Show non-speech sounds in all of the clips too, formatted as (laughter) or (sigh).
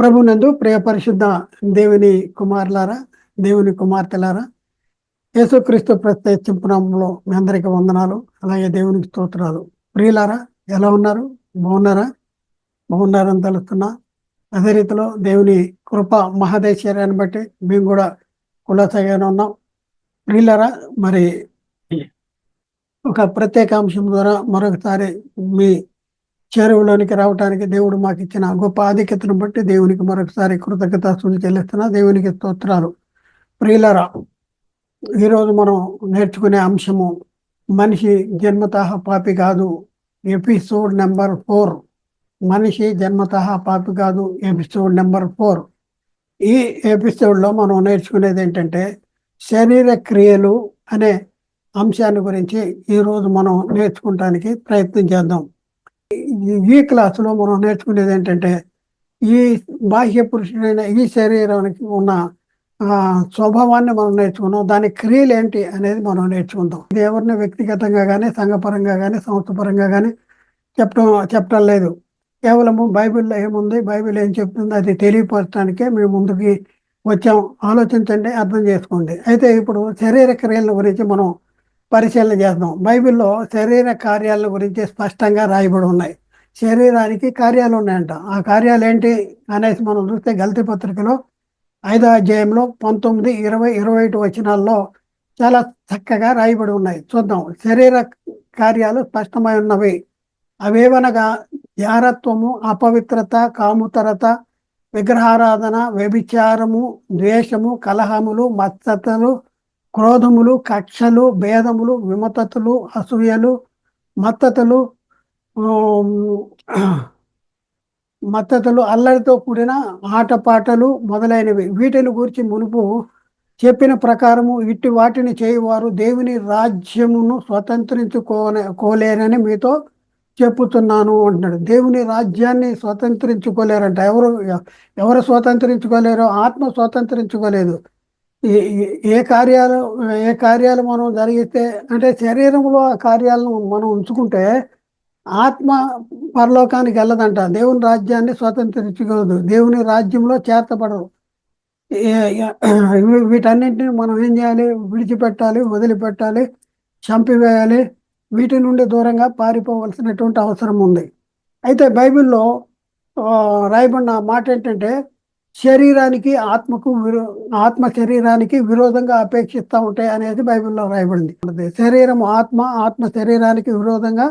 ప్రభునందు ప్రియ పరిశుద్ధ దేవుని కుమారులారా దేవుని కుమార్తెలారా యేసుక్రీస్తు ప్రత్యేకింపునంలో మీ అందరికీ వందనాలు అలాగే దేవునికి స్తోత్రాలు. ప్రియులారా ఎలా ఉన్నారు? బాగున్నారా? బాగున్నారని తెలుస్తున్నా. అదే రీతిలో దేవుని కృప మహాదేశ్వర్యాన్ని బట్టి మేము కూడా కులాసగానే ఉన్నాం. ప్రియులారా మరి ఒక ప్రత్యేక అంశం ద్వారా మరొకసారి మీ చేరువలోనికి రావడానికి దేవుడు మాకు ఇచ్చిన గొప్ప ఆధిక్యతను బట్టి దేవునికి మరొకసారి కృతజ్ఞతాస్తులు చెల్లిస్తున్నా. దేవునికి స్తోత్రాలు. ప్రియులరా ఈరోజు మనం నేర్చుకునే అంశము మనిషి జన్మతః పాపి కాదు. Episode number four. మనిషి జన్మతః పాపి కాదు. Episode number four. ఈ ఎపిసోడ్లో మనం నేర్చుకునేది ఏంటంటే శరీర క్రియలు అనే అంశాన్ని గురించి ఈరోజు మనం నేర్చుకోవటానికి ప్రయత్నం చేద్దాం. ఈ క్లాసులో మనం నేర్చుకునేది ఏంటంటే ఈ బాహ్య పురుషుడైన ఈ శరీరానికి ఉన్న స్వభావాన్ని మనం నేర్చుకున్నాం. దాని క్రియలు ఏంటి అనేది మనం నేర్చుకుంటాం. ఎవరిని వ్యక్తిగతంగా కానీ సంఘపరంగా కానీ సంస్థపరంగా కానీ చెప్పడం చెప్పడం లేదు. కేవలము బైబిల్లో ఏముంది? బైబిల్ ఏం చెప్తుంది అది తెలియపరచడానికే మేము ముందుకి వచ్చాం. ఆలోచించండి అర్థం చేసుకోండి. అయితే ఇప్పుడు శరీర క్రియల గురించి మనం పరిశీలన చేద్దాం బైబిల్లో శరీర కార్యాల గురించి స్పష్టంగా రాయబడి ఉన్నాయి. శరీరానికి కార్యాలు ఉన్నాయంట. ఆ కార్యాలు ఏంటి అనేసి మనం చూస్తే గల్తీ పత్రికలో ఐదో అధ్యాయంలో పంతొమ్మిది ఇరవై ఇరవై ఒకటి వచనాల్లో చాలా చక్కగా రాయబడి ఉన్నాయి. చూద్దాం. శరీర కార్యాలు స్పష్టమై ఉన్నవి. అవేవనగా జారత్వము అపవిత్రత కాముతరత విగ్రహారాధన వ్యభిచారము ద్వేషము కలహములు మత్సతలు క్రోధములు కక్షలు భేదములు విమతతలు అసూయలు మత్తతలు మత్తతలు అల్లరితో కూడిన ఆటపాటలు మొదలైనవి. వీటిని గురించి మునుపు చెప్పిన ప్రకారము ఇట్టి వాటిని చేయవారు దేవుని రాజ్యమును స్వతంత్రించుకోనే కోలేరని మీతో చెప్పుతున్నాను అంటున్నాడు. దేవుని రాజ్యాన్ని స్వతంత్రించుకోలేరంట. ఎవరు ఎవరు స్వతంత్రించుకోలేరు ఆత్మ స్వతంత్రించుకోలేదు. ఏ కార్యాలు ఏ కార్యాలు మనం జరిగితే అంటే శరీరంలో ఆ కార్యాలను మనం ఉంచుకుంటే ఆత్మ పరలోకానికి వెళ్ళదంట. దేవుని రాజ్యాన్ని స్వతంత్రించగలదు దేవుని రాజ్యంలో చేర్చబడదు వీటన్నింటిని మనం ఏం చేయాలి? విడిచిపెట్టాలి వదిలిపెట్టాలి చంపివేయాలి. వీటి నుండి దూరంగా పారిపోవలసినటువంటి అవసరం ఉంది. అయితే బైబిల్లో రాయబడిన మాట ఏంటంటే శరీరానికి ఆత్మకు విరో ఆత్మ శరీరానికి విరోధంగా అపేక్షిస్తూ ఉంటాయి అనేది బైబిల్లో రాయబడింది. శరీరం ఆత్మ ఆత్మ శరీరానికి విరోధంగా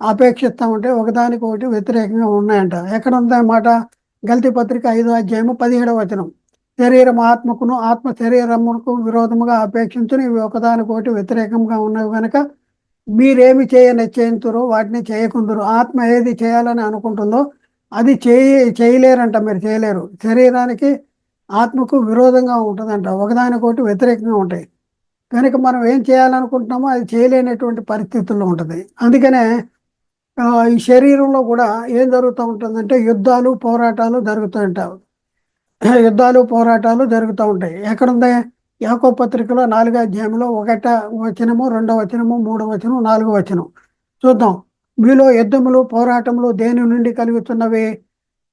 అపేక్షిస్తూ ఉంటే ఒకదానికి ఒకటి వ్యతిరేకంగా ఉన్నాయంట. ఎక్కడ ఉందన్నమాట గల్తీ పత్రిక ఐదో అధ్యాయము పదిహేడవ వచనం. శరీరం ఆత్మకును ఆత్మ శరీరమునకు విరోధముగా అపేక్షించుని. ఇవి ఒకదానికొకటి వ్యతిరేకంగా ఉన్నవి కనుక మీరేమి చేయ నిశ్చయింతురో వాటిని చేయకుందరు. ఆత్మ ఏది చేయాలని అనుకుంటుందో అది చేయ చేయలేరంట మీరు చేయలేరు. శరీరానికి ఆత్మకు విరోధంగా ఉంటుందంట. ఒకదానికొకటి వ్యతిరేకంగా ఉంటాయి. కనుక మనం ఏం చేయాలనుకుంటున్నామో అది చేయలేనటువంటి పరిస్థితుల్లో ఉంటుంది. అందుకనే ఈ శరీరంలో కూడా ఏం జరుగుతూ ఉంటుందంటే యుద్ధాలు పోరాటాలు జరుగుతూ ఉంటాయి. (clears throat) యుద్ధాలు పోరాటాలు జరుగుతూ ఉంటాయి. ఎక్కడుంది? యాకో పత్రికలో నాలుగో అధ్యాయంలో ఒకట వచనము రెండో వచనము మూడో వచనం నాలుగో వచనం. చూద్దాం. మీలో యుద్ధములు పోరాటములు దేని నుండి కలుగుతున్నవి?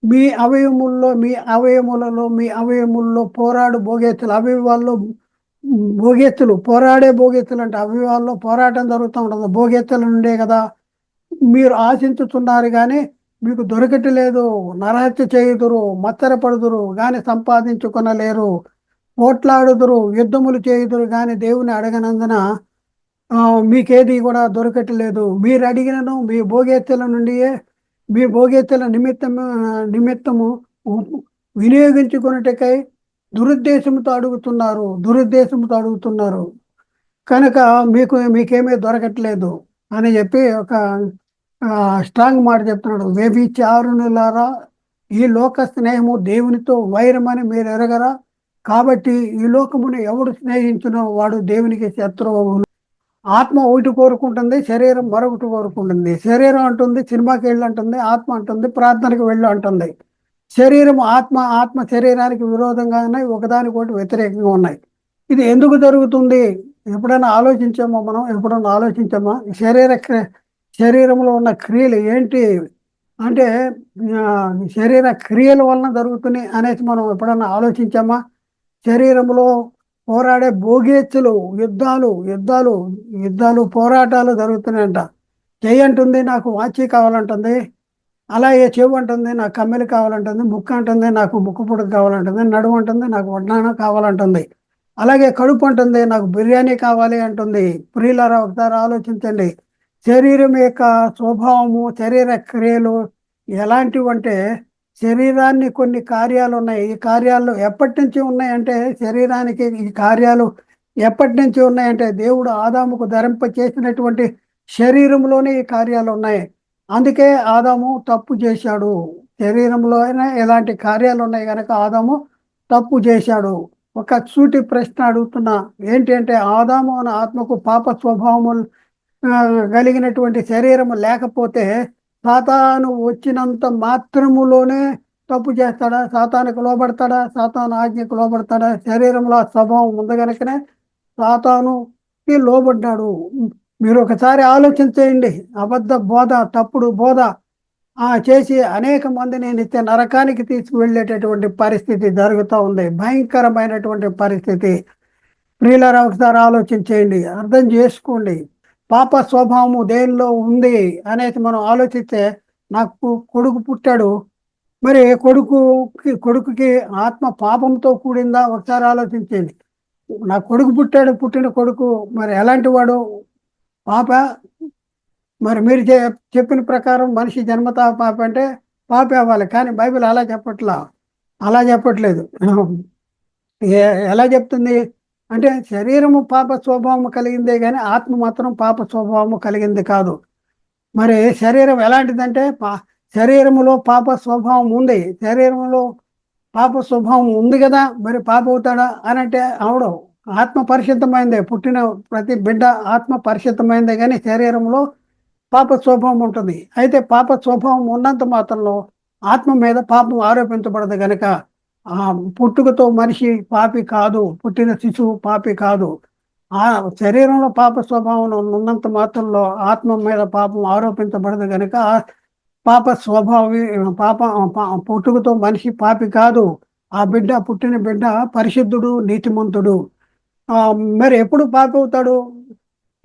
మీ అవయముల్లో మీ అవయములలో మీ అవయముల్లో పోరాడు భోగేతులు అవయవాల్లో భోగెత్తులు పోరాడే భోగెత్తులు అంటే అవయవాల్లో పోరాటం జరుగుతూ ఉంటుంది. భోగెత్తుల నుండే కదా మీరు ఆశించుతున్నారు కానీ మీకు దొరకట్లేదు నరహత్య చేయుదురు మత్తరపడుదురు కానీ సంపాదించుకొనలేరు పోట్లాడుదురు యుద్ధములు చేయుదురు కానీ దేవుని అడగనందున మీకేది కూడా దొరకట్లేదు. మీరు అడిగినను మీ భోగేత్తెల నుండి మీ భోగేత్తెల నిమిత్తము నిమిత్తము వినియోగించుకున్నట్టుకై దురుద్దేశంతో అడుగుతున్నారు దురుద్దేశంతో అడుగుతున్నారు. కనుక మీకు మీకేమీ దొరకట్లేదు అని చెప్పి ఒక స్ట్రాంగ్ మాట చెప్తున్నాడు. వ్యభిచారునులారా ఈ లోక స్నేహము దేవునితో వైరమని మీరు ఎరగరా కాబట్టి ఈ లోకమును ఎవడు స్నేహించునో వాడు దేవునికి శత్రువు ఆత్మ ఒకటి కోరుకుంటుంది శరీరం మరొకటి కోరుకుంటుంది. శరీరం అంటుంది సినిమాకి వెళ్ళి అంటుంది ఆత్మ అంటుంది ప్రార్థనకి వెళ్ళు అంటుంది. శరీరం ఆత్మ ఆత్మ శరీరానికి విరోధంగా ఉన్నాయి ఒకదానికొకటి వ్యతిరేకంగా ఉన్నాయి. ఇది ఎందుకు జరుగుతుంది? ఎప్పుడైనా ఆలోచించామో మనం? ఎప్పుడైనా ఆలోచించామా? శరీర శరీరంలో ఉన్న క్రియలు ఏంటి? అంటే శరీర క్రియల వలన జరుగుతున్నాయి అనేసి మనం ఎప్పుడన్నా ఆలోచించామా? శరీరంలో పోరాడే భోగేచ్చులు యుద్ధాలు యుద్ధాలు యుద్ధాలు పోరాటాలు జరుగుతున్నాయంట. చెయ్యి అంటుంది నాకు వాచి కావాలంటుంది అలాగే చెవు అంటుంది నాకు కమ్మెలు కావాలంటుంది ముక్కు అంటుంది నాకు ముక్కు పుడక కావాలంటుంది నడుము అంటుంది నాకు వడ్డాన కావాలంటుంది. అలాగే కడుపు అంటుంది నాకు బిర్యానీ కావాలి అంటుంది. ప్రియులారా ఒకసారి ఆలోచించండి. శరీరం యొక్క స్వభావము శరీర క్రియలు ఎలాంటివంటే శరీరాన్ని కొన్ని కార్యాలు ఉన్నాయి ఈ కార్యాలు ఎప్పటి నుంచి ఉన్నాయంటే శరీరానికి ఈ కార్యాలు ఎప్పటి నుంచి ఉన్నాయంటే దేవుడు ఆదాముకు ధరింప చేసినటువంటి శరీరంలోనే ఈ కార్యాలు ఉన్నాయి అందుకే ఆదాము తప్పు చేశాడు. శరీరంలో ఇలాంటి ఎలాంటి కార్యాలు ఉన్నాయి కనుక ఆదాము తప్పు చేశాడు. ఒక సూటి ప్రశ్న అడుగుతున్నా ఏంటి అంటే ఆదాము అనే ఆత్మకు పాప స్వభావము కలిగినటువంటి శరీరము లేకపోతే సాతాను వచ్చినంత మాత్రములోనే తప్పు చేస్తాడా? సాతానికి లోబడతాడా? సాతాను ఆజ్ఞకు లోబడతాడా? శరీరంలో ఆ స్వభావం ఉంది కనుకనే సాతానుకి లోబడ్డాడు. మీరు ఒకసారి ఆలోచించేయండి అబద్ధ బోధ తప్పుడు బోధ ఆ చేసి అనేక మందిని నిత్య నరకానికి తీసుకువెళ్ళేటటువంటి పరిస్థితి జరుగుతూ ఉంది. భయంకరమైనటువంటి పరిస్థితి. ప్రియులరా ఒకసారి ఆలోచించేయండి అర్థం చేసుకోండి. పాప స్వభావము దేనిలో ఉంది అనేసి మనం ఆలోచిస్తే నాకు కొడుకు పుట్టాడు. మరి కొడుకుకి కొడుకుకి ఆత్మ పాపంతో కూడిందా? ఒకసారి ఆలోచించండి నా కొడుకు పుట్టాడు పుట్టిన కొడుకు మరి ఎలాంటి వాడు? పాప? మరి మీరు చెప్పిన ప్రకారం మనిషి జన్మతా పాప అంటే పాపే అవ్వాలి. కానీ బైబిల్ అలా చెప్పట్లా. అలా చెప్పట్లేదు. ఏ- ఎలా చెప్తుంది? అంటే శరీరము పాప స్వభావం కలిగిందే కానీ ఆత్మ మాత్రం పాప స్వభావము కలిగింది కాదు. మరి శరీరం ఎలాంటిదంటే పా శరీరములో పాప స్వభావం ఉంది. శరీరంలో పాప స్వభావం ఉంది కదా మరి పాప అవుతాడా అని అంటే అవడం ఆత్మ పరిశుద్ధమైందే. పుట్టిన ప్రతి బిడ్డ ఆత్మ పరిశుద్ధమైందే కానీ శరీరంలో పాప స్వభావం ఉంటుంది. అయితే పాప స్వభావం ఉన్నంత మాత్రంలో ఆత్మ మీద పాపం ఆరోపించబడదు గనక పుట్టుకతో మనిషి పాపి కాదు పుట్టిన శిశువు పాపి కాదు. ఆ శరీరంలో పాప స్వభావం ఉన్నంత మాత్రంలో ఆత్మ మీద పాపం ఆరోపించబడదు కనుక పాప స్వభావి పాప పుట్టుకతో మనిషి పాపి కాదు. ఆ బిడ్డ పుట్టిన బిడ్డ పరిశుద్ధుడు నీతిమంతుడు. మరి ఎప్పుడు పాప అవుతాడు?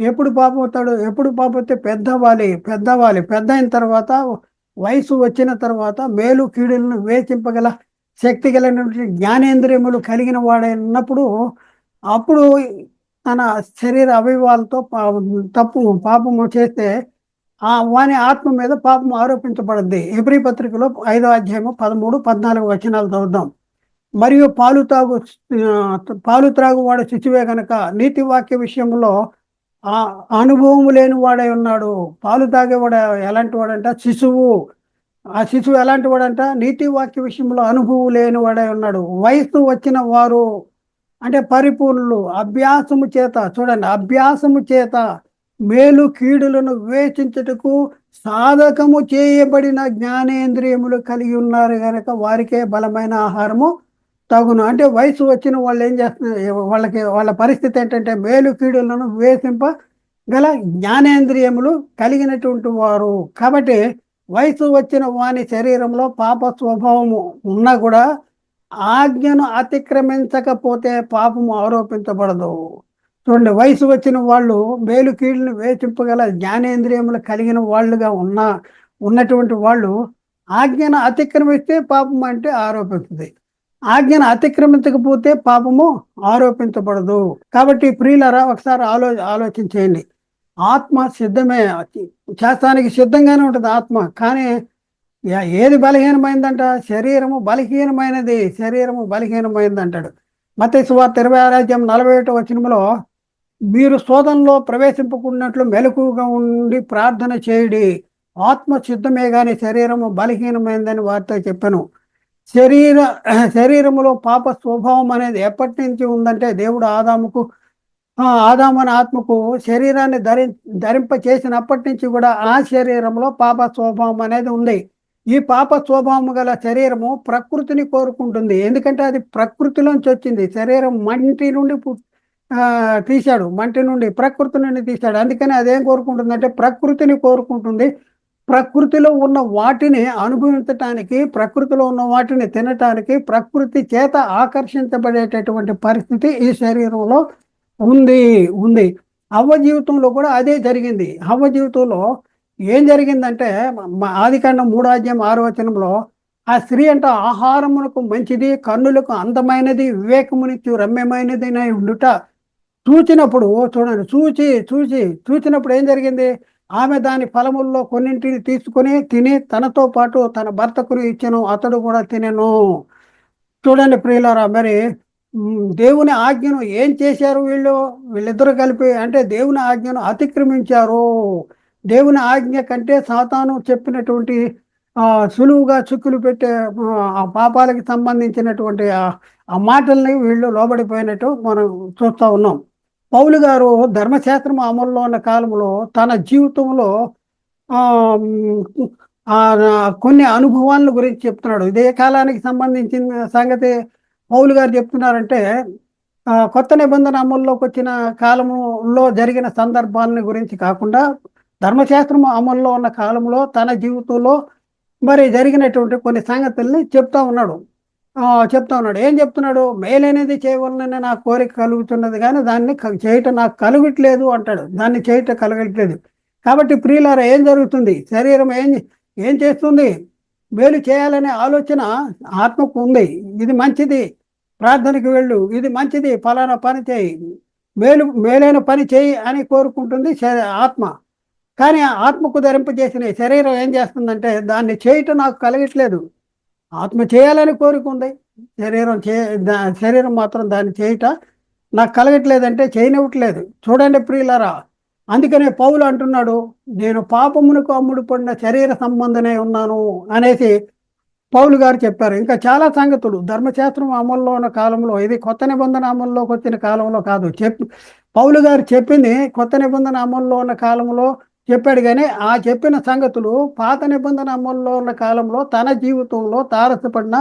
ఎప్పుడు పాప అవుతాడు? ఎప్పుడు పాప అయితే పెద్దవాలి పెద్దవాలి పెద్ద అయిన తర్వాత వయసు వచ్చిన తర్వాత మేలు కీడులను వేచింపగల శక్తి కలిగినటువంటి జ్ఞానేంద్రియములు కలిగిన వాడైనప్పుడు అప్పుడు తన శరీర అవయవాలతో పా- తప్పు పాపము చేస్తే ఆ వాని ఆత్మ మీద పాపం ఆరోపించబడింది. ఎబ్రి పత్రికలో ఐదో అధ్యాయము పదమూడు పద్నాలుగు వచనాలు చదువుదాం. మరియు పాలు తాగు పాలు పాలు త్రాగువాడు శిశువే గనక నీతి వాక్య విషయంలో ఆ అనుభవం లేని వాడై ఉన్నాడు. పాలు తాగేవాడు ఎలాంటి వాడంటే? శిశువు. ఆ శిశువు ఎలాంటి వాడంట నీతి వాక్య విషయంలో అనుభవం లేని వాడై ఉన్నాడు. వయసు వచ్చిన వారు అంటే పరిపూర్ణులు అభ్యాసము చేత చూడండి అభ్యాసము చేత మేలు కీడులను వివేచించుటకు సాధకము చేయబడిన జ్ఞానేంద్రియములు కలిగి ఉన్నారు కనుక వారికే బలమైన ఆహారము తగును. అంటే వయసు వచ్చిన వాళ్ళు ఏం చేస్తున్నారు? వాళ్ళకి వాళ్ళ పరిస్థితి ఏంటంటే మేలు కీడులను వేసింప గల జ్ఞానేంద్రియములు కలిగినటువంటి వారు. కాబట్టి వయసు వచ్చిన వాని శరీరంలో పాప స్వభావము ఉన్నా కూడా ఆజ్ఞను అతిక్రమించకపోతే పాపము ఆరోపించబడదు. చూడండి వయసు వచ్చిన వాళ్ళు మేలు కీళ్ళను వేచింపగల జ్ఞానేంద్రియములు కలిగిన వాళ్ళుగా ఉన్న ఉన్నటువంటి వాళ్ళు ఆజ్ఞను అతిక్రమిస్తే పాపం అంటే ఆరోపిస్తుంది. ఆజ్ఞను అతిక్రమించకపోతే పాపము ఆరోపించబడదు. కాబట్టి ప్రియులరా ఒకసారి ఆలో ఆలోచించేయండి. ఆత్మ సిద్ధమే. చేస్తానికి సిద్ధంగానే ఉంటుంది ఆత్మ. కానీ యా- ఏది బలహీనమైందంట? శరీరము బలహీనమైనది. శరీరము బలహీనమైంది అంటాడు మత సువార్త ఇరవై ఆరాధ్యం నలభై ఒకటో వచనంలో మీరు శోధనలో ప్రవేశింపకున్నట్లు మెలకుగా ఉండి ప్రార్థన చేయడి. ఆత్మ సిద్ధమే కానీ శరీరము బలహీనమైందని వారితో చెప్పాను. శరీర శరీరములో పాప స్వభావం అనేది ఎప్పటి నుంచి ఉందంటే దేవుడు ఆదాముకు ఆదామన ఆత్మకు శరీరాన్ని ధరి ధరింప చేసినప్పటి నుంచి కూడా ఆ శరీరంలో పాప స్వభావం అనేది ఉంది. ఈ పాప స్వభావం గల శరీరము ప్రకృతిని కోరుకుంటుంది. ఎందుకంటే అది ప్రకృతిలోంచి వచ్చింది. శరీరం మంటి నుండి తీశాడు. మంటి నుండి ప్రకృతి నుండి తీశాడు. అందుకని అదేం కోరుకుంటుంది అంటే ప్రకృతిని కోరుకుంటుంది. ప్రకృతిలో ఉన్న వాటిని అనుభవించటానికి ప్రకృతిలో ఉన్న వాటిని తినటానికి ప్రకృతి చేత ఆకర్షించబడేటటువంటి పరిస్థితి ఈ శరీరంలో ఉంది ఉంది. హవ్వ జీవితంలో కూడా అదే జరిగింది. హవ్వ జీవితంలో ఏం జరిగిందంటే ఆదికాండం మూడాధ్యాయం ఆరో వచనంలో ఆ స్త్రీ అంటే ఆహారమునకు మంచిది కన్నులకు అందమైనది వివేకమునిచ్చు రమ్యమైనది ఉండుట చూచినప్పుడు చూడండి చూచి చూచి చూచినప్పుడు ఏం జరిగింది? ఆమె దాని ఫలముల్లో కొన్నింటిని తీసుకుని తిని తనతో పాటు తన భర్తకు ఇచ్చను అతడు కూడా తినను. చూడండి ప్రియులారా మరి దేవుని ఆజ్ఞను ఏం చేశారు వీళ్ళు? వీళ్ళిద్దరు కలిపి అంటే దేవుని ఆజ్ఞను అతిక్రమించారు. దేవుని ఆజ్ఞ కంటే సాతాను చెప్పినటువంటి సులువుగా చుక్కులు పెట్టే ఆ పాపాలకి సంబంధించినటువంటి ఆ మాటల్ని వీళ్ళు లోబడిపోయినట్టు మనం చూస్తూ ఉన్నాం. పౌలు గారు ధర్మశాస్త్రం అమల్లో ఉన్న కాలంలో తన జీవితంలో కొన్ని అనుభవాల గురించి చెప్తున్నాడు. ఇదే కాలానికి సంబంధించిన సంగతి పౌలు గారు చెప్తున్నారంటే కొత్త నిబంధన అమల్లోకి వచ్చిన కాలంలో జరిగిన సందర్భాలని గురించి కాకుండా ధర్మశాస్త్రం అమల్లో ఉన్న కాలంలో తన జీవితంలో మరి జరిగినటువంటి కొన్ని సంగతుల్ని చెప్తా ఉన్నాడు. చెప్తా ఉన్నాడు. ఏం చెప్తున్నాడు? మేలైనది చేయవలనని నా కోరిక కలుగుతున్నది కానీ దాన్ని చేయటం నాకు కలగట్లేదు అంటాడు. దాన్ని చేయటం కలగట్లేదు. కాబట్టి ప్రియులారా ఏం జరుగుతుంది? శరీరం ఏం ఏం చేస్తుంది? మేలు చేయాలనే ఆలోచన ఆత్మకు ఉంది. ఇది మంచిది. ప్రార్థనకు వెళ్ళు. ఇది మంచిది. ఫలానా పని చేయి. మేలు మేలైన పని చేయి అని కోరుకుంటుంది ఆత్మ. కానీ ఆత్మకు ధరింపజేసిన శరీరం ఏం చేస్తుందంటే దాన్ని చేయటం నాకు కలగట్లేదు. ఆత్మ చేయాలని కోరుకుంది శరీరం చే శరీరం మాత్రం దాన్ని చేయట నాకు కలగట్లేదంటే చేయనివ్వట్లేదు. చూడండి ప్రియులరా అందుకనే పౌలు అంటున్నాడు నేను పాపమునకు అమ్ముడు పడిన శరీర సంబంధనే ఉన్నాను అనేసి పౌలు గారు చెప్పారు. ఇంకా చాలా సంగతులు. ధర్మశాస్త్రం అమల్లో ఉన్న కాలంలో ఇది కొత్త నిబంధన అమల్లోకి వచ్చిన కాలంలో కాదు. చెప్ పౌలు గారు చెప్పింది కొత్త నిబంధన అమల్లో ఉన్న కాలంలో చెప్పాడు కానీ ఆ చెప్పిన సంగతులు పాత నిబంధన అమల్లో ఉన్న కాలంలో తన జీవితంలో తారసపడిన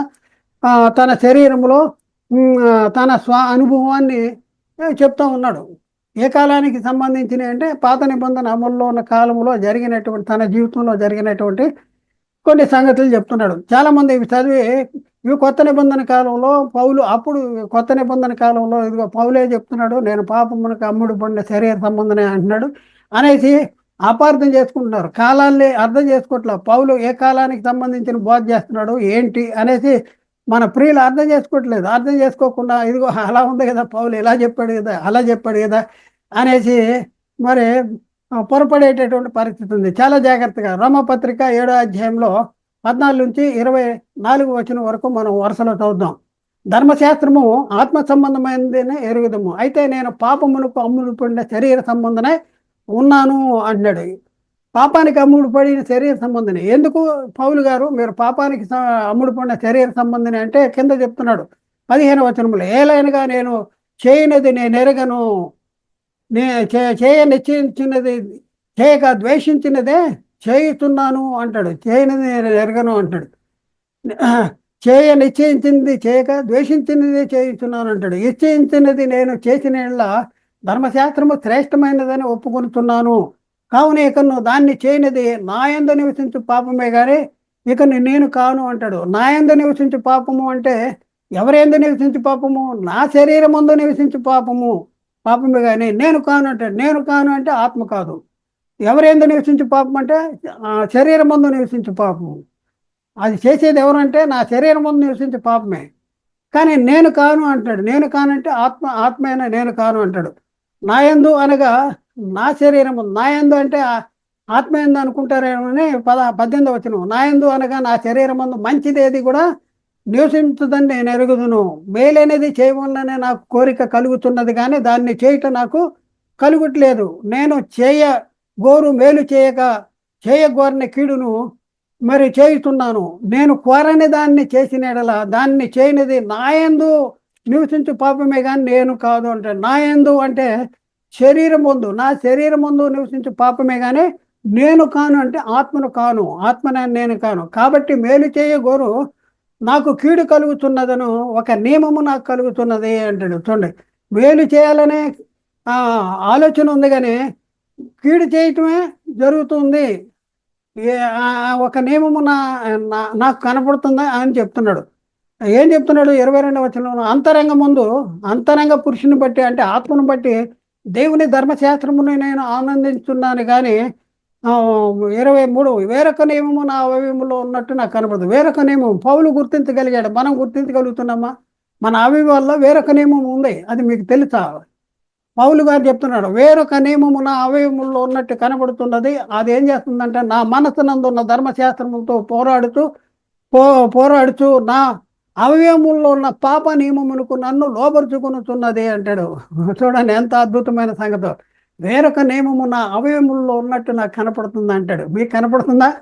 తన శరీరంలో తన స్వ అనుభవాన్ని చెప్తా ఉన్నాడు. ఏ కాలానికి సంబంధించినవి అంటే పాత నిబంధన అమల్లో ఉన్న కాలంలో జరిగినటువంటి తన జీవితంలో జరిగినటువంటి కొన్ని సంగతులు చెప్తున్నాడు. చాలామంది ఇవి చదివి ఇవి కొత్త నిబంధన కాలంలో పౌలు అప్పుడు కొత్త నిబంధన కాలంలో ఇదిగో పౌలే చెప్తున్నాడు నేను పాపమునకు అమ్ముడు పడిన శరీర సంబంధమే అంటున్నాడు అనేసి అపార్థం చేసుకుంటున్నారు. కాలాన్ని అర్థం చేసుకోవట్లేదు పౌలు ఏ కాలానికి సంబంధించిన బోధ చేస్తున్నాడు ఏంటి అనేసి మన ప్రియులు అర్థం చేసుకోవట్లేదు. అర్థం చేసుకోకుండా ఇదిగో అలా ఉంది కదా పౌలు ఇలా చెప్పాడు కదా అలా చెప్పాడు కదా అనేసి మరి పొరపడేటటువంటి పరిస్థితి ఉంది. చాలా జాగ్రత్తగా రోమపత్రిక ఏడో అధ్యాయంలో పద్నాలుగు నుంచి ఇరవై నాలుగు వచ్చిన వరకు మనం వరుసలో చదువుదాం. ధర్మశాస్త్రము ఆత్మ సంబంధమైనదినే ఎరుగుదము. అయితే నేను పాపమునకు అమ్ముడు పడిన శరీర సంబంధమే ఉన్నాను అంటున్నాడు. పాపానికి అమ్ముడు పడిన శరీర సంబంధిని. ఎందుకు పౌలు గారు? మీరు పాపానికి అమ్ముడు పడిన శరీర సంబంధిని అంటే కింద చెప్తున్నాడు. పదిహేను వచనములు ఏలైనగా నేను చేయనది నేను ఎరగను నే చేయ నిశ్చయించినది చేయక ద్వేషించినదే చేయుతున్నాను అంటాడు. చేయనిది నేను ఎరగను అంటాడు. (clears throat) చేయ నిశ్చయించింది చేయక ద్వేషించినది చేయుతున్నాను అంటాడు. నిశ్చయించినది నేను చేసిన ధర్మశాస్త్రము శ్రేష్టమైనదని ఒప్పుకొనుతున్నాను కావున ఇకను దాన్ని చేయనిది నాయంద నివసించు పాపమే కానీ ఇకను నేను కాను అంటాడు. నాయంద నివసించు పాపము అంటే ఎవరెందు నివసించు పాపము? నా శరీరం ముందు నివసించు పాపము. పాపమే కానీ నేను కాను అంటాడు నేను కాను అంటే ఆత్మ కాదు. ఎవరేందు నివసించు పాపం అంటే శరీరం ముందు నివసించు పాపము. అది చేసేది ఎవరంటే నా శరీరం ముందు నివసించే పాపమే. కానీ నేను కాను అంటాడు. నేను కానంటే ఆత్మ ఆత్మైన నేను కాను అంటాడు. నాయందు అనగా నా శరీరము నాయందు అంటే ఆత్మయందు అనుకుంటారేమని పద పద్దెనిమిది వచ్చిన నాయందు అనగా నా శరీరం మందు మంచిది కూడా నివసించదని నేను ఎరుగుదును. మేలనేది చేయవలననే నాకు కోరిక కలుగుతున్నది కానీ దాన్ని చేయటం నాకు కలుగుట్లేదు. నేను చేయ గోరు మేలు చేయక చేయగోరని కీడును మరి చేయుతున్నాను నేను కోరని దాన్ని చేసిన దాన్ని చేయనిది నాయందు నివసించు పాపమే కానీ నేను కాదు అంటే నా ఎందు అంటే శరీరం ముందు నా శరీరం ముందు నివసించు పాపమే కానీ నేను కాను అంటే ఆత్మను కాను ఆత్మన నేను కాను. కాబట్టి మేలు చేయగోరు నాకు కీడు కలుగుతున్నదను ఒక నియమము నాకు కలుగుతున్నది అంటాడు. చూడండి మేలు చేయాలనే ఆలోచన ఉంది కానీ కీడు చేయటమే జరుగుతుంది. ఏ- ఆ- ఒక నియమము నా నా- నాకు కనపడుతుందా అని చెప్తున్నాడు. ఏం చెప్తున్నాడు? ఇరవై రెండవ వచనంలో అంతరంగ ముందు అంతరంగ పురుషుని బట్టి అంటే ఆత్మను బట్టి దేవుని ధర్మశాస్త్రమును నేను ఆనందించున్నాను కానీ ఇరవై మూడు వేరొక నియమము నా అవయవములో ఉన్నట్టు నాకు కనపడదు వేరొక నియమం పౌలు గుర్తించగలిగాడు. మనం గుర్తించగలుగుతున్నామా? మన అవయవాల్లో వేరొక నియమం ఉంది. అది మీకు తెలుసా? పౌలు గారు చెప్తున్నాడు వేరొక నియమము నా అవయవముల్లో ఉన్నట్టు కనబడుతున్నది. అది ఏం చేస్తుందంటే నా మనసునందు ఉన్న ధర్మశాస్త్రముతో పోరాడుతూ పో పోరాడుతూ నా అవయవముల్లో ఉన్న పాప నియమమునకు నన్ను లోబరుచుకునుతున్నది అంటాడు. చూడండి ఎంత అద్భుతమైన సంగతి. వేరొక నియమము నా అవయవముల్లో ఉన్నట్టు నాకు కనపడుతుంది అంటాడు. మీకు కనపడుతుందా?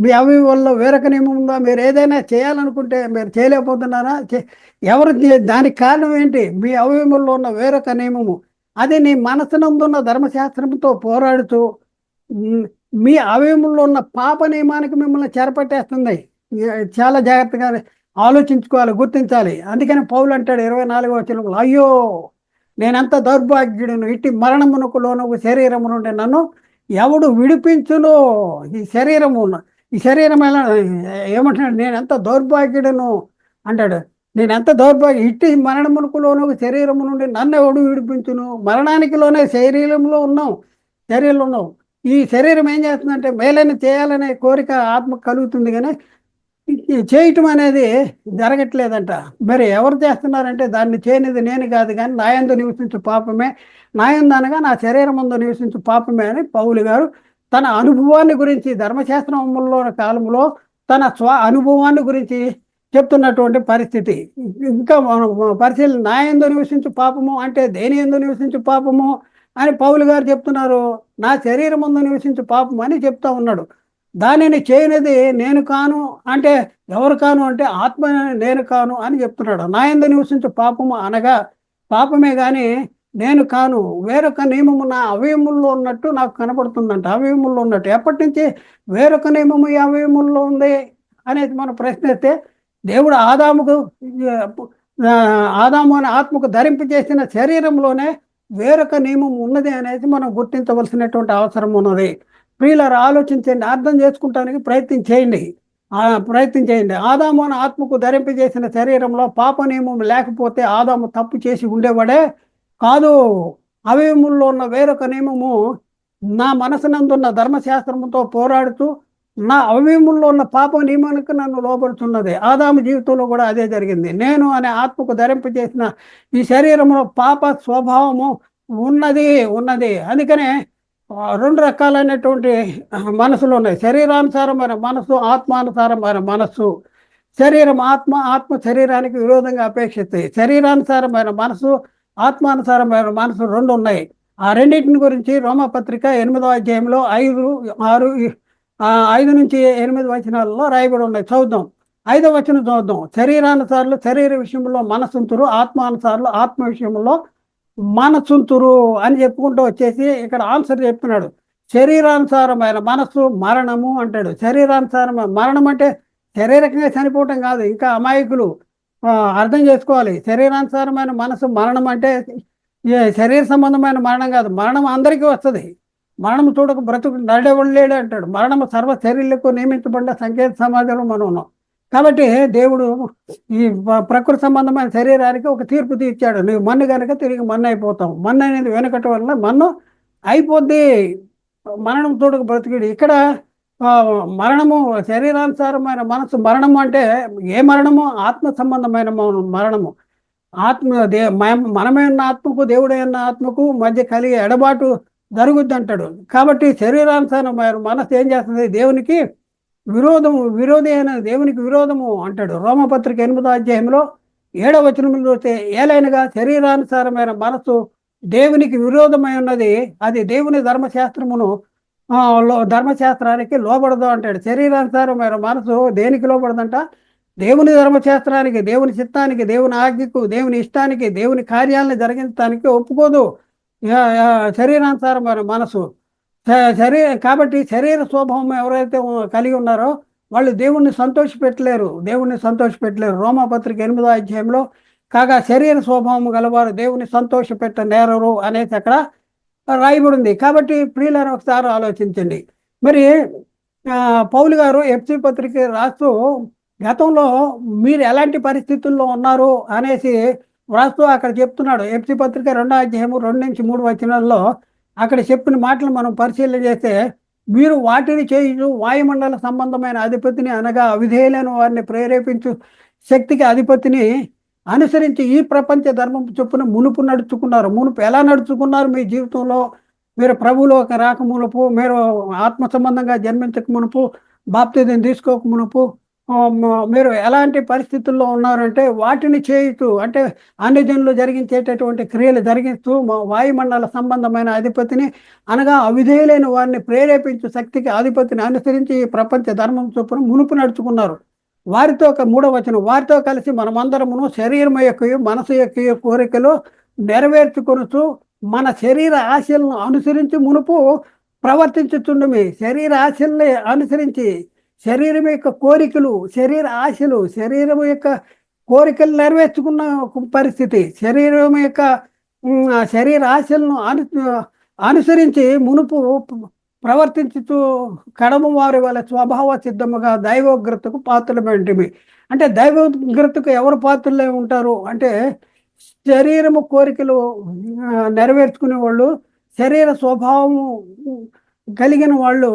మీ అవయవాల్లో వేరొక నియమం ఉందా? మీరు ఏదైనా చేయాలనుకుంటే మీరు చేయలేకపోతున్నారా? చే- ఎవరు దానికి కారణం ఏంటి? మీ అవయవముల్లో ఉన్న వేరొక నియమము. అది నీ మనసునందున్న ధర్మశాస్త్రంతో పోరాడుతూ మీ అవయవముల్లో ఉన్న పాప నియమానికి మిమ్మల్ని చేరపట్టేస్తుంది. చాలా జాగ్రత్తగా ఆలోచించుకోవాలి గుర్తించాలి. అందుకని పౌలు అంటాడు ఇరవై నాలుగో వచనంలో అయ్యో నేనెంత దౌర్భాగ్యుడును ఇట్టి మరణమునకు లోనకు శరీరము నుండి నన్ను ఎవడు విడిపించును? ఈ శరీరము ఈ శరీరం ఎలా ఏమంటున్నాడు? నేను ఎంత దౌర్భాగ్యుడును? అంటాడు నేను ఎంత దౌర్భాగ్య ఇట్టి మరణమునకు లోనకు శరీరము నుండి నన్ను ఎవడు విడిపించును? మరణానికి లోనే శరీరంలో ఉన్నాం శరీరంలో ఉన్నాం. ఈ శరీరం ఏం చేస్తుందంటే మేలని చేయాలనే కోరిక ఆత్మ కలుగుతుంది కానీ చేయటం అనేది జరగట్లేదంట. మరి ఎవరు చేస్తున్నారంటే దాన్ని చేయనిది నేను కాదు కానీ నాయందు నివసించు పాపమే నాయందు అనగా నా శరీరం ముందు నివసించు పాపమే అని పౌలు గారు తన అనుభవాన్ని గురించి ధర్మశాస్త్రంలో కాలంలో తన స్వ అనుభవాన్ని గురించి చెప్తున్నటువంటి పరిస్థితి. ఇంకా పరిశీలన నాయందు నివసించు పాపము అంటే దేని ఎందు నివసించు పాపము అని పౌలు గారు చెప్తున్నారు. నా శరీరం ముందు నివసించు పాపము అని చెప్తా ఉన్నాడు. దానిని చేయనిది నేను కాను అంటే ఎవరు కాను అంటే ఆత్మ నేను కాను అని చెప్తున్నాడు. నా ఎందు నివసించు పాపము అనగా పాపమే కానీ నేను కాను. వేరొక నియమము నా అవయముల్లో ఉన్నట్టు నాకు కనపడుతుందంట అవయముల్లో ఉన్నట్టు. ఎప్పటి నుంచి వేరొక నియమము ఈ అవయముల్లో ఉంది అనేది మనం ప్రశ్నిస్తే దేవుడు ఆదాముకు ఆదాము అనే ఆత్మకు ధరింపు చేసిన శరీరంలోనే వేరొక నియమం ఉన్నది అనేది మనం గుర్తించవలసినటువంటి అవసరం ఉన్నది. ప్రియులారు ఆలోచించండి అర్థం చేసుకుంటానికి ప్రయత్నం చేయండి. ప్రయత్నం చేయండి. ఆదాము ఆత్మకు ధరింపజేసిన శరీరంలో పాప నియమం లేకపోతే ఆదాము తప్పు చేసి ఉండేవాడే కాదు. అవయముల్లో ఉన్న వేరొక నియమము నా మనసునందున్న ధర్మశాస్త్రముతో పోరాడుతూ నా అవయముల్లో ఉన్న పాప నియమానికి నన్ను లోపడుతున్నది ఆదాము జీవితంలో కూడా అదే జరిగింది. నేను అనే ఆత్మకు ధరింపజేసిన ఈ శరీరంలో పాప స్వభావము ఉన్నది ఉన్నది. అందుకనే రెండు రకాలైనటువంటి మనసులు ఉన్నాయి. శరీరానుసారమైన మనసు ఆత్మానుసారమైన మనస్సు శరీరం ఆత్మ ఆత్మ శరీరానికి విరోధంగా అపేక్షిస్తాయి. శరీరానుసారమైన మనసు ఆత్మానుసారమైన మనసు రెండు ఉన్నాయి. ఆ రెండింటిని గురించి రోమపత్రిక ఎనిమిదవ అధ్యాయంలో ఐదు ఆరు ఐదు నుంచి ఎనిమిది వచనాలలో రాయబడి ఉన్నాయి. చూద్దాం ఐదో వచనం చూద్దాం శరీరానుసారులు శరీర విషయంలో మనసుంతురు ఆత్మానుసారులు ఆత్మ విషయంలో మనసుంతురు అని చెప్పుకుంటూ వచ్చేసి ఇక్కడ ఆన్సర్ చెప్తున్నాడు. శరీరానుసారమైన మనస్సు మరణము అంటాడు. శరీరానుసారమైన మరణం అంటే శారీరకంగా చనిపోవటం కాదు ఇంకా అమాయకులు అర్థం చేసుకోవాలి. శరీరానుసారమైన మనసు మరణం అంటే శరీర సంబంధమైన మరణం కాదు. మరణం అందరికీ వస్తుంది. మరణం చూడక బ్రతుకు నడేవాడు లేడు అంటాడు. మరణం సర్వ శరీరకు నియమించబడిన సంకేత సమాజంలో మనం ఉన్నాం. కాబట్టి దేవుడు ఈ ప్రకృతి సంబంధమైన శరీరానికి ఒక తీర్పు తీర్చాడు. నువ్వు మన్ను కనుక తిరిగి మన్ను అయిపోతావు. మన్ను అనేది వెనకట వల్ల మన్ను అయిపోద్ది. మరణం తోడుకు బ్రతికిడు. ఇక్కడ మరణము శరీరానుసారమైన మనసు మరణము అంటే ఏ మరణము? ఆత్మ సంబంధమైన మరణము. ఆత్మ దే మనమే ఉన్న ఆత్మకు దేవుడే ఉన్న ఆత్మకు మధ్య కలిగే ఎడబాటు జరుగుద్ది అంటాడు కాబట్టి శరీరానుసారమైన మనసు ఏం చేస్తుంది? దేవునికి విరోధము విరోధి అయిన దేవునికి విరోధము అంటాడు. రోమపత్రిక ఎనిమిదో అధ్యాయంలో ఏడవ వచనంలో చూస్తే ఏలైనగా శరీరానుసారమైన మనసు దేవునికి విరోధమై ఉన్నది. అది దేవుని ధర్మశాస్త్రమును లో- ధర్మశాస్త్రానికి లోబడదు అంటాడు. శరీరానుసారమైన మనసు దేనికి లోబడదంట? దేవుని ధర్మశాస్త్రానికి దేవుని చిత్తానికి దేవుని ఆజ్ఞకు దేవుని ఇష్టానికి దేవుని కార్యాలను జరిగించడానికి ఒప్పుకోదు. యా- యా- శరీరానుసారమైన మనసు శరీర కాబట్టి శరీర స్వభావం ఎవరైతే కలిగి ఉన్నారో వాళ్ళు దేవుణ్ణి సంతోషపెట్టలేరు. దేవుణ్ణి సంతోషపెట్టలేరు. రోమపత్రిక ఎనిమిదో అధ్యాయంలో కాగా శరీర స్వభావం గలవారు దేవుని సంతోషపెట్ట నేరరు అనేసి అక్కడ రాయబడి ఉంది కాబట్టి ప్రియులను ఒకసారి ఆలోచించండి. మరి పౌలు గారు ఎఫ్సి పత్రిక రాస్తూ గతంలో మీరు ఎలాంటి పరిస్థితుల్లో ఉన్నారు అనేసి వ్రాస్తూ అక్కడ చెప్తున్నాడు. ఎఫ్సి పత్రిక రెండో అధ్యాయము రెండు నుంచి మూడు వచనాల్లో అక్కడ చెప్పిన మాటలు మనం పరిశీలన చేస్తే మీరు వాటిని చేయించు వాయుమండల సంబంధమైన అధిపతిని అనగా అవిధేయులైన వారిని ప్రేరేపించు శక్తికి అధిపతిని అనుసరించి ఈ ప్రపంచ ధర్మం చొప్పున మునుపు నడుచుకున్నారు. మునుపు ఎలా నడుచుకున్నారు? మీ జీవితంలో మీరు ప్రభువులో ఒక రాక మునుపు మీరు ఆత్మ సంబంధంగా జన్మించక మునుపు బాప్తిజం తీసుకోక మునుపు మీరు ఎలాంటి పరిస్థితుల్లో ఉన్నారంటే వాటిని చేయుతూ అంటే అన్యజనులు జరిగించేటటువంటి క్రియలు జరిగిస్తూ మా వాయుమండల సంబంధమైన అధిపతిని అనగా అవిధేయులైన వారిని ప్రేరేపించు శక్తికి అధిపతిని అనుసరించి ఈ ప్రపంచ ధర్మం చొప్పున మునుపు నడుచుకున్నారు. వారితో ఒక మూడవ వచనం వారితో కలిసి మనమందరమును శరీరం యొక్క మనసు యొక్క కోరికలు నెరవేర్చుకొనుచు మన శరీర ఆశలను అనుసరించి మునుపు ప్రవర్తించుతుండమే శరీర ఆశల్ని అనుసరించి శరీరం యొక్క కోరికలు శరీర ఆశలు శరీరం యొక్క కోరికలు నెరవేర్చుకున్న పరిస్థితి. శరీరం యొక్క శరీర ఆశలను అను అనుసరించి మునుపు ప్రవర్తించుతూ కడమ వారి వాళ్ళ స్వభావ సిద్ధముగా దైవోగ్రతకు పాత్రలమేంటివి అంటే దైవోగ్రతకు ఎవరు పాత్రలే ఉంటారు? అంటే శరీరము కోరికలు నెరవేర్చుకునే వాళ్ళు శరీర స్వభావము కలిగిన వాళ్ళు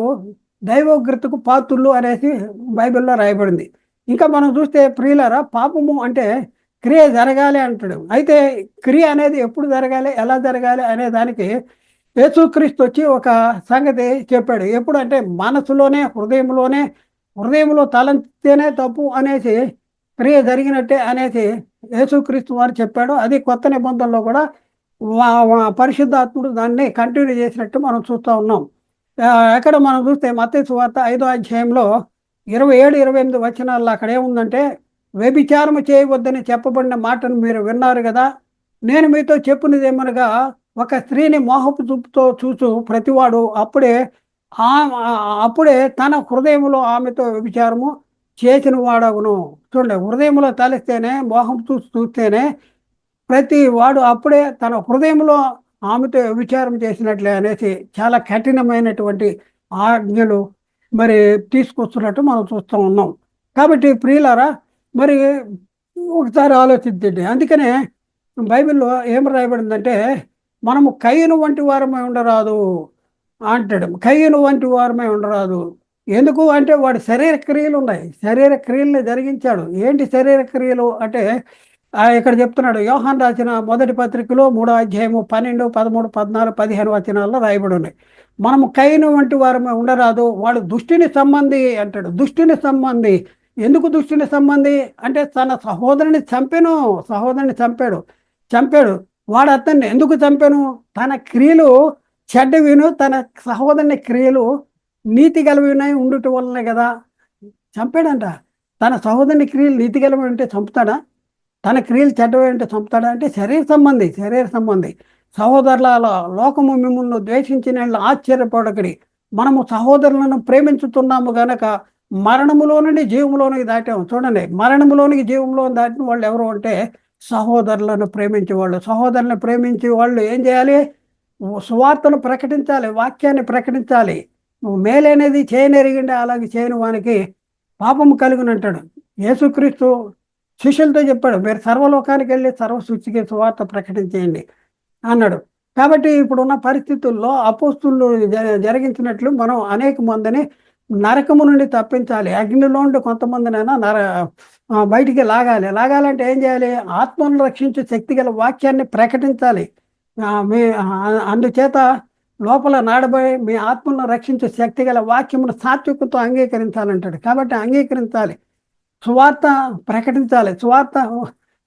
దైవోగ్రతకు పాత్రులు అనేసి బైబిల్లో రాయబడింది. ఇంకా మనం చూస్తే ప్రియులరా పాపము అంటే క్రియ జరగాలి అంటాడు. అయితే క్రియ అనేది ఎప్పుడు జరగాలి ఎలా జరగాలి అనే దానికి యేసుక్రీస్తు వచ్చి ఒక సంగతి చెప్పాడు. ఎప్పుడు అంటే మనసులోనే హృదయంలోనే హృదయంలో తలంతేనే తప్పు అనేసి క్రియ జరిగినట్టే అనేసి యేసుక్రీస్తు వారు చెప్పాడు. అది కొత్త నిబంధనలో కూడా వా- పరిశుద్ధాత్ముడు దాన్ని కంటిన్యూ చేసినట్టు మనం చూస్తూ ఉన్నాం. అక్కడ ఎక్కడ మనం చూస్తే మత్తయి సువార్త ఐదో అధ్యాయంలో ఇరవై ఏడు ఇరవై ఎనిమిది వచనాల్లో అక్కడ ఏముందంటే వ్యభిచారము చేయవద్దని చెప్పబడిన మాటను మీరు విన్నారు కదా? నేను మీతో చెప్పినది ఏమనగా ఒక స్త్రీని మోహపు చూపుతో చూచు ప్రతివాడు అప్పుడే ఆ అప్పుడే తన హృదయంలో ఆమెతో వ్యభిచారము చేసిన వాడవును చూడండి హృదయంలో తలిస్తేనే మోహం చూసి చూస్తేనే ప్రతి వాడు అప్పుడే తన హృదయంలో ఆమెతో విచారం చేసినట్లే అనేసి చాలా కఠినమైనటువంటి ఆజ్ఞలు మరి తీసుకొస్తున్నట్టు మనం చూస్తూ ఉన్నాం. కాబట్టి ప్రియులారా మరి ఒకసారి ఆలోచించండి. అందుకనే బైబిల్లో ఏం రాయబడిందంటే మనము కయ్యను వంటి వారమై ఉండరాదు అంటాడు. కయ్యను వంటి వారమై ఉండరాదు. ఎందుకు? అంటే వాడి శరీర క్రియలు ఉన్నాయి. శరీర క్రియల్ని జరిగించాడు. ఏంటి శరీర క్రియలు? అంటే ఇక్కడ చెప్తున్నాడు యోహాన్ రాసిన మొదటి పత్రికలో మూడో అధ్యాయము పన్నెండు పదమూడు పద్నాలుగు పదిహేను వచనాల్లో రాయబడి ఉన్నాయి. మనము కైను వంటి వారమే ఉండరాదు వాడు దుష్టిని సంబంధి అంటాడు. దుష్టిని సంబంధి. ఎందుకు దుష్టిని సంబంధి? అంటే తన సహోదరుని చంపెను సహోదరుని చంపాడు. చంపాడు. వాడు అతన్ని ఎందుకు చంపాను? తన క్రియలు చెడ్డవిను తన సహోదరుని క్రియలు నీతి గలవినై ఉండుట వల్లనే కదా. చంపాడంట. తన సహోదరుని క్రియలు నీతి గలవి ఉంటే చంపుతాడా? తన క్రియలు చెడ్డవి అంటే చంపుతాడా అంటే శరీర సంబంధి శరీర సంబంధి. సహోదరుల లోకము మిమ్మల్ని ద్వేషించిన యెడల ఆశ్చర్యపడకడి. మనము సహోదరులను ప్రేమించుతున్నాము గనక మరణములో నుండి జీవంలోనికి దాటాము. చూడండి మరణములోనికి జీవంలో దాటిన వాళ్ళు ఎవరు అంటే సహోదరులను ప్రేమించేవాళ్ళు. సహోదరులను ప్రేమించే వాళ్ళు ఏం చేయాలి? సువార్తను ప్రకటించాలి వాక్యాన్ని ప్రకటించాలి. నువ్వు మేలనేది చేయనెరిగిండే అలాగే చేయని వానికి పాపము కలుగునంటాడు. యేసుక్రీస్తు శిష్యులతో చెప్పాడు మీరు సర్వలోకానికి వెళ్ళి సర్వసృష్టికి సువార్త ప్రకటించేయండి అన్నాడు. కాబట్టి ఇప్పుడున్న పరిస్థితుల్లో అపోస్తులు జ- జరిగించినట్లు మనం అనేక మందిని నరకము నుండి తప్పించాలి. అగ్నిలో ఉండి కొంతమందినైనా నర బయటికి లాగాలి. లాగాలంటే ఏం చేయాలి? ఆత్మను రక్షించే శక్తి గల వాక్యాన్ని ప్రకటించాలి. మీ అందుచేత లోపల నాడబడి మీ ఆత్మను రక్షించే శక్తి గల వాక్యమును సాత్వికతో అంగీకరించాలంటాడు. కాబట్టి అంగీకరించాలి. సువార్త ప్రకటించాలి. సువార్త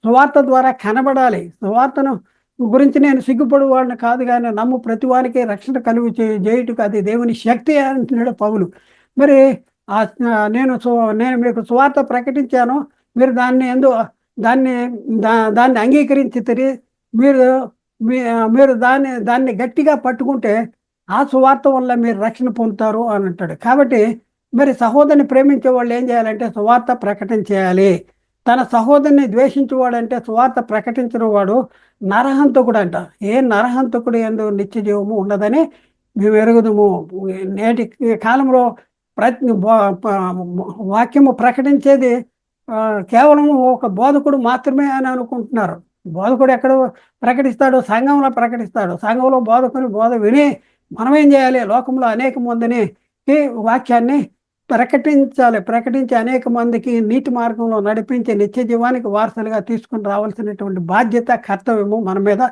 సువార్త ద్వారా కనబడాలి. సువార్తను గురించి నేను సిగ్గుపడువాడిని కాదు కానీ నమ్ము ప్రతి వారికి రక్షణ కలుగు చేయుటకు అది దేవుని శక్తి అంటున్నాడు పౌలు. మరి ఆ నేను నేను మీకు సువార్త ప్రకటించాను. మీరు దాన్ని ఎందు దాన్ని దా దాన్ని అంగీకరించి తిరిగి మీరు మీ మీరు దాన్ని దాన్ని గట్టిగా పట్టుకుంటే ఆ సువార్త వల్ల మీరు రక్షణ పొందుతారు అని అంటాడు. కాబట్టి మరి సహోదరిని ప్రేమించే వాళ్ళు ఏం చేయాలంటే సువార్త ప్రకటించేయాలి తన సహోదరిని ద్వేషించేవాడంటే సువార్త ప్రకటించిన వాడు నరహంతకుడు అంట. ఏ నరహంతకుడు ఎందు నిత్య జీవము ఉండదని మేము ఎరుగుదుము. నేటి కాలంలో ప్రతి బో- వాక్యము ప్రకటించేది కేవలం ఒక బోధకుడు మాత్రమే అని అనుకుంటున్నారు. బోధకుడు ఎక్కడ ప్రకటిస్తాడు సంఘంలో ప్రకటిస్తాడు సంఘంలో బోధకుని బోధ విని మనం ఏం చేయాలి? లోకంలో అనేక మందిని ఈ వాక్యాన్ని ప్రకటించాలి ప్రకటించి అనేక మందికి నీటి మార్గంలో నడిపించి నిత్య జీవానికి వారసులుగా తీసుకుని రావాల్సినటువంటి బాధ్యత కర్తవ్యము మన మీద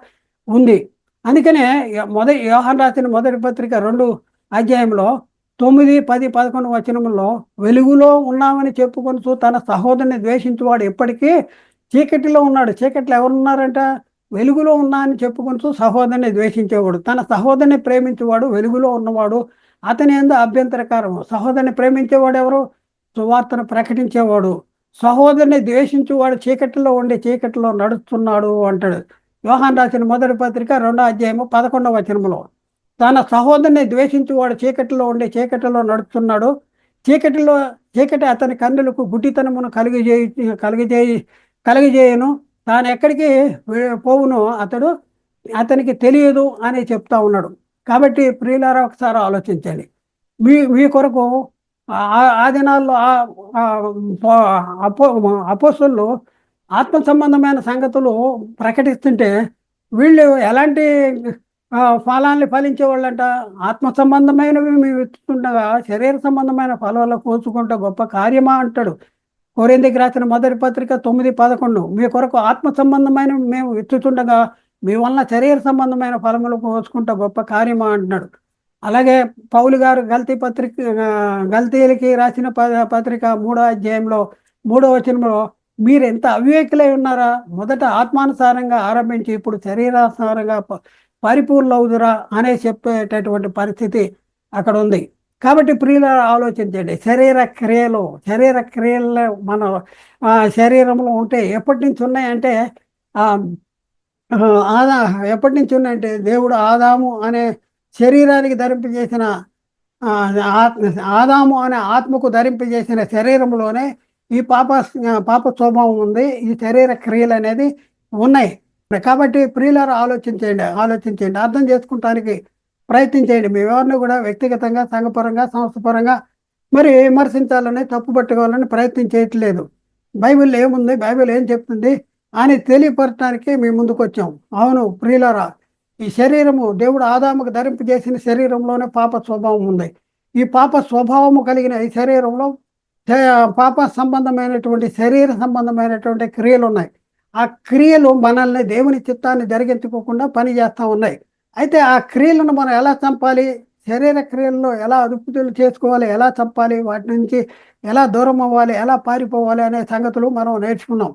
ఉంది. అందుకనే మొదటి వ్యవహార రాసిన మొదటి పత్రిక రెండు అధ్యాయంలో తొమ్మిది పది పదకొండు వచనములో వెలుగులో ఉన్నామని చెప్పుకొనుచు తన సహోదరుని ద్వేషించువాడు ఎప్పటికీ చీకటిలో ఉన్నాడు. చీకటిలో ఎవరున్నారంట? వెలుగులో ఉన్నా అని చెప్పుకొనుచు సహోదరుని ద్వేషించేవాడు. తన సహోదరుని ప్రేమించేవాడు వెలుగులో ఉన్నవాడు అతని ఎందు అభ్యంతరకారం. సహోదరుని ప్రేమించేవాడు ఎవరు? సువార్తను ప్రకటించేవాడు. సహోదరుని ద్వేషించేవాడు చీకటిలో ఉండి చీకటిలో నడుస్తున్నాడు అంటాడు. యోహాన్ రాసిన మొదటి పత్రిక రెండో అధ్యాయము పదకొండవ వచనంలో తన సహోదరుని ద్వేషించేవాడు చీకటిలో ఉండి చీకటిలో నడుస్తున్నాడు. చీకటిలో చీకటి అతని కన్నులకు గుడ్డితనమును కలిగజేయి కలిగజేయి కలిగజేయను తాను ఎక్కడికి పోవును అతడు అతనికి తెలియదు అని చెప్తా ఉన్నాడు. కాబట్టి ప్రియులారా ఒకసారి ఆలోచించండి. మీ మీ కొరకు ఆ- ఆ దినాల్లో అపో అపోసులు ఆత్మ సంబంధమైన సంగతులు ప్రకటిస్తుంటే వీళ్ళు ఎలాంటి ఫలాన్ని ఫలాల్ని వాళ్ళంట ఆత్మ సంబంధమైనవి మేము ఇస్తుండగా శరీర సంబంధమైన ఫలాలు కోసుకుంటే గొప్ప కార్యమా అంటాడు. కొరిందికి రాసిన మొదటి పత్రిక తొమ్మిది పదకొండు. మీ కొరకు ఆత్మ సంబంధమైన మేము ఇచ్చుతుండగా మీ వలన శరీర సంబంధమైన ఫలములు కోసుకుంటే గొప్ప కార్యమా అంటున్నాడు. అలాగే పౌలు గారు గల్తీ పత్రిక గల్తీలకి రాసిన ప- పత్రిక మూడో అధ్యాయంలో మూడో వచనంలో మీరు ఎంత అవివేకులై ఉన్నారా? మొదట ఆత్మానుసారంగా ఆరంభించి ఇప్పుడు శరీరానుసారంగా పరిపూర్ణవుదురా అనే చెప్పేటటువంటి పరిస్థితి అక్కడ ఉంది కాబట్టి ప్రియుల ఆలోచించండి. శరీర క్రియలు శరీర క్రియలు మన శరీరంలో ఉంటే ఎప్పటి నుంచి ఉన్నాయంటే ఆదా ఎప్పటి నుంచి ఉన్నాయంటే దేవుడు ఆదాము అనే శరీరానికి ధరింపజేసిన ఆత్మ ఆదాము అనే ఆత్మకు ధరింపజేసిన శరీరంలోనే ఈ పాప పాప స్వభావం ఉంది. ఈ శరీర క్రియలు అనేది ఉన్నాయి. కాబట్టి ప్రియులారు ఆలోచించండి ఆలోచించండి అర్థం చేసుకుంటానికి ప్రయత్నించేయండి మీ ఎవరిని కూడా వ్యక్తిగతంగా సంఘపరంగా సంస్థపరంగా మరి విమర్శించాలని తప్పు పట్టుకోవాలని ప్రయత్నం చేయట్లేదు. బైబిల్ ఏముంది? బైబిల్ ఏం చెప్తుంది? అని తెలియపరచడానికి మీ ముందుకు వచ్చాం. అవును ప్రియులరా ఈ శరీరము దేవుడు ఆదాముకు ధరింపు చేసిన శరీరంలోనే పాప స్వభావం ఉంది. ఈ పాప స్వభావము కలిగిన ఈ శరీరంలో పాప సంబంధమైనటువంటి శరీర సంబంధమైనటువంటి క్రియలు ఉన్నాయి. ఆ క్రియలు మనల్ని దేవుని చిత్తాన్ని జరిగించుకోకుండా పని చేస్తూ ఉన్నాయి. అయితే ఆ క్రియలను మనం ఎలా చంపాలి? శరీర క్రియల్లో ఎలా అదుపుతులు చేసుకోవాలి? ఎలా చంపాలి? వాటి నుంచి ఎలా దూరం అవ్వాలి? ఎలా పారిపోవాలి? అనే సంగతులు మనం నేర్చుకున్నాం.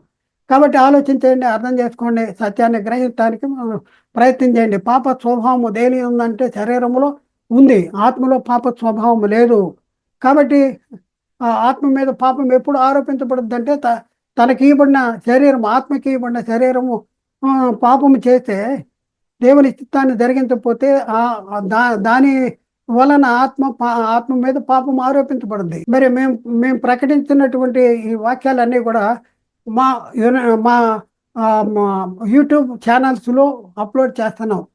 కాబట్టి ఆలోచించండి అర్థం చేసుకోండి సత్యాన్ని గ్రహించడానికి మనం ప్రయత్నం చేయండి. పాప స్వభావము దేని ఉందంటే శరీరంలో ఉంది. ఆత్మలో పాప స్వభావం లేదు. కాబట్టి ఆ ఆత్మ మీద పాపం ఎప్పుడు ఆరోపించబడుద్ది అంటే తనకి ఇవ్వబడిన శరీరం ఆత్మకి ఇవ్వబడిన శరీరము పాపము చేస్తే దేవుని చిత్తాన్ని జరిగించకపోతే ఆ దా దాని వలన ఆత్మ పా- ఆత్మ మీద పాపం ఆరోపించబడింది మరి మేము మేము ప్రకటించినటువంటి ఈ వాక్యాలన్నీ కూడా మా మా మా యూట్యూబ్ ఛానల్స్లో అప్లోడ్ చేస్తున్నాం.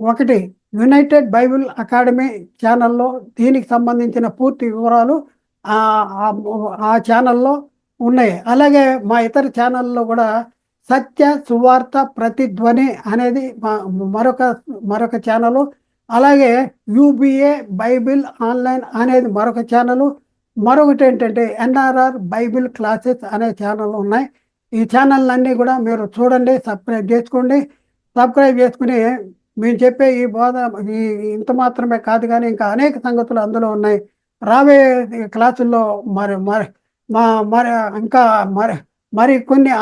ఒకటి యునైటెడ్ బైబిల్ అకాడమీ ఛానల్లో దీనికి సంబంధించిన పూర్తి వివరాలు ఆ ఛానల్లో ఉన్నాయి. అలాగే మా ఇతర ఛానల్లో కూడా సత్య సువార్త ప్రతిధ్వని అనేది మా- మరొక మరొక ఛానల్. అలాగే యూబిఏ బైబిల్ ఆన్లైన్ అనేది మరొక ఛానల్. మరొకటి ఏంటంటే ఎన్ఆర్ఆర్ బైబిల్ క్లాసెస్ అనే ఛానల్ ఉన్నాయి. ఈ ఛానల్ అన్నీ కూడా మీరు చూడండి సబ్స్క్రైబ్ చేసుకోండి. సబ్స్క్రైబ్ చేసుకుని మేము చెప్పే ఈ బోధ ఈ ఇంత మాత్రమే కాదు కానీ ఇంకా అనేక సంగతులు అందులో ఉన్నాయి. రాబోయే క్లాసుల్లో మరి మరి మా మరి ఇంకా మరి మరి కొన్ని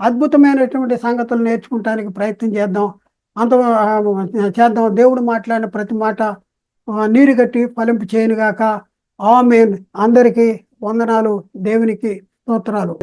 అద్భుతమైనటువంటి సంగతులు నేర్చుకుంటానికి ప్రయత్నం చేద్దాం. అంత చేద్దాం. దేవుడు మాట్లాడిన ప్రతి మాట నీరు కట్టి ఫలింపు చేయనుగాక ఆమెన్. అందరికీ వందనాలు. దేవునికి స్తోత్రాలు.